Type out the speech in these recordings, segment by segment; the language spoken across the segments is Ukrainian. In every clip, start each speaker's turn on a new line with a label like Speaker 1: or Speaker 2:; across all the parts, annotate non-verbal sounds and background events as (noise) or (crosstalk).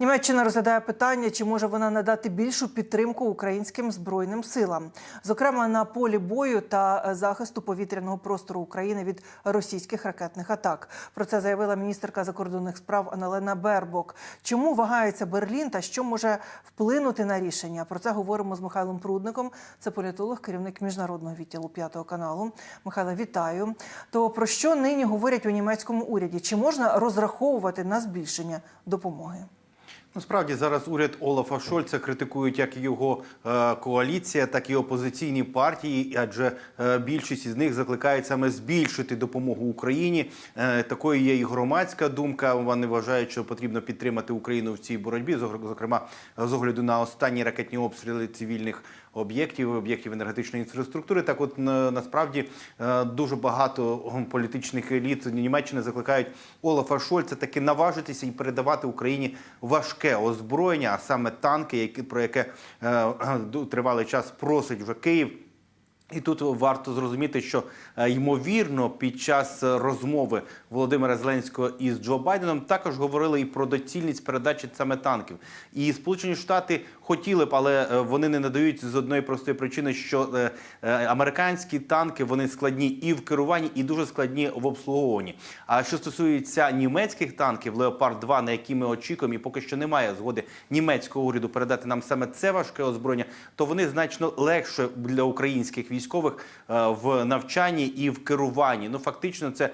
Speaker 1: Німеччина розглядає питання, чи може вона надати більшу підтримку українським збройним силам, зокрема на полі бою та е, захисту повітряного простору України від російських ракетних атак. Про це заявила міністерка закордонних справ Аналена Бербок. Чому вагається Берлін та що може вплинути на рішення? Про це говоримо з Михайлом Прудником. Це політолог, керівник міжнародного відділу п'ятого каналу. Михайло, вітаю. То про що нині говорять у німецькому уряді? Чи можна розраховувати на збільшення допомоги?
Speaker 2: Насправді зараз уряд Олафа Шольца критикують як його е, коаліція, так і опозиційні партії, адже е, більшість із них закликають саме збільшити допомогу Україні. Е, такою є і громадська думка. Вони вважають, що потрібно підтримати Україну в цій боротьбі, зокр- зокрема з огляду на останні ракетні обстріли цивільних об'єктів, об'єктів енергетичної інфраструктури. Так, от насправді е, дуже багато політичних еліт Німеччини закликають Олафа Шольца таки наважитися і передавати Україні важке озброєння, а саме танки, які про яке е, тривалий час просить вже Київ. І тут варто зрозуміти, що е, ймовірно під час розмови Володимира Зеленського із Джо Байденом також говорили і про доцільність передачі саме танків. І Сполучені Штати хотіли б, але е, вони не надають з одної простої причини, що е, американські танки вони складні і в керуванні, і дуже складні в обслуговуванні. А що стосується німецьких танків, Леопард 2 на які ми очікуємо, і поки що немає згоди німецького уряду передати нам саме це важке озброєння, то вони значно легше для українських військових е, в навчанні і в керуванні. Ну фактично, це е,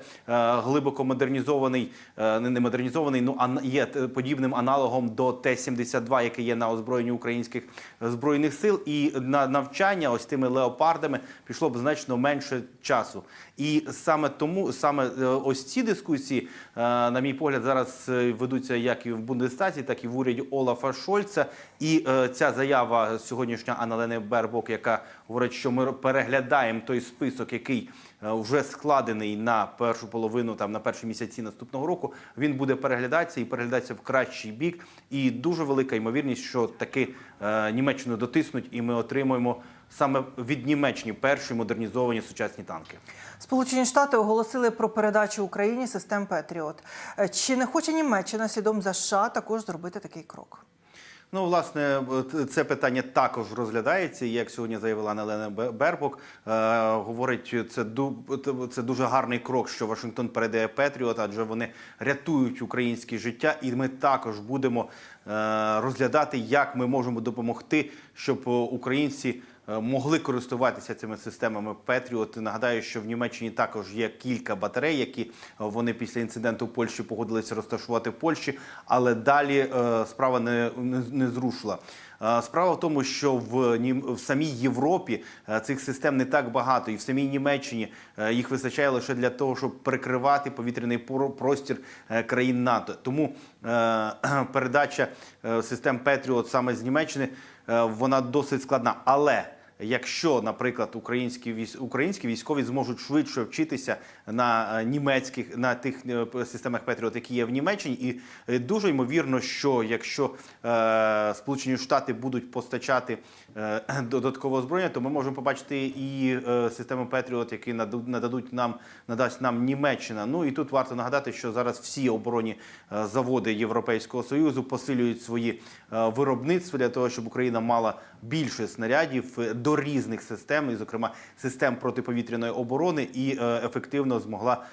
Speaker 2: глибоко модернізований, е, не не модернізований, ну а є подібним аналогом до Т-72, який є на озброєнні українських збройних сил. І на навчання ось тими леопардами пішло б значно менше часу. І саме тому саме ось ці дискусії, на мій погляд, зараз ведуться як і в Бундестазі, так і в уряді Олафа Шольца. І ця заява сьогоднішня Аналени Бербок, яка говорить, що ми переглядаємо той список, який е, вже складений на першу половину, там на перші місяці наступного року. Він буде переглядатися і переглядатися в кращий бік. І дуже велика ймовірність, що таки е, Німеччину дотиснуть, і ми отримаємо саме від Німеччини перші модернізовані сучасні танки.
Speaker 1: Сполучені Штати оголосили про передачу Україні систем Петріот. Е, Чи не хоче Німеччина слідом за США також зробити такий крок?
Speaker 2: Ну, власне, це питання також розглядається. Як сьогодні заявила Нелена Бе- Бербок, е, говорить, це це дуже гарний крок, що Вашингтон передає Петріот, адже вони рятують українське життя, і ми також будемо е, розглядати, як ми можемо допомогти, щоб е, українці. Е, Могли користуватися цими системами Петріот. Нагадаю, що в Німеччині також є кілька батарей, які е, вони після інциденту в Польщі погодилися розташувати в Польщі, але далі е, справа не, не, не зрушила. Справа в тому, що в, Нім- в самій Європі цих систем не так багато, і в самій Німеччині їх вистачає лише для того, щоб перекривати повітряний про- простір країн НАТО. Тому (clears throat) передача систем Петріот саме з Німеччини вона досить складна. Але Якщо, наприклад, українські українські військові зможуть швидше вчитися на е, німецьких на тих е, системах Петріот, які є в Німеччині, і е, дуже ймовірно, що якщо е, Сполучені Штати будуть постачати е, (clears throat) додаткове озброєння, то ми можемо побачити і е, систему Петріот, які нададуть нам надасть нам Німеччина. Ну і тут варто нагадати, що зараз всі оборонні заводи Європейського союзу посилюють свої виробництва для того, щоб Україна мала більше снарядів до різних систем, і зокрема систем протиповітряної оборони, і е, ефективно змогла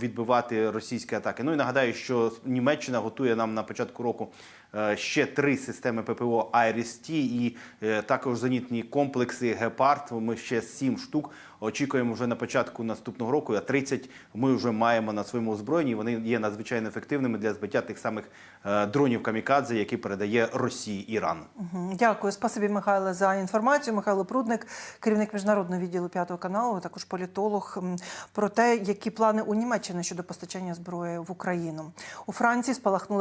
Speaker 2: відбивати російські атаки. Ну і нагадаю, що Німеччина готує нам на початку року е, ще три системи ППО IRIS-T і е, також зенітні комплекси Гепард. Ми ще сім штук очікуємо вже на початку наступного року. А 30 ми вже маємо на своєму озброєнні. Вони є надзвичайно ефективними для збиття тих самих е, дронів камікадзе, які передає Росії Іран.
Speaker 1: Дякую, спасибі, Михайле, за інформацію. Михайло Прудник, керівник міжнародного відділу п'ятого каналу, також політолог про те, які плани у Німеччини щодо постачання зброї в Україну. У Франції спалахнули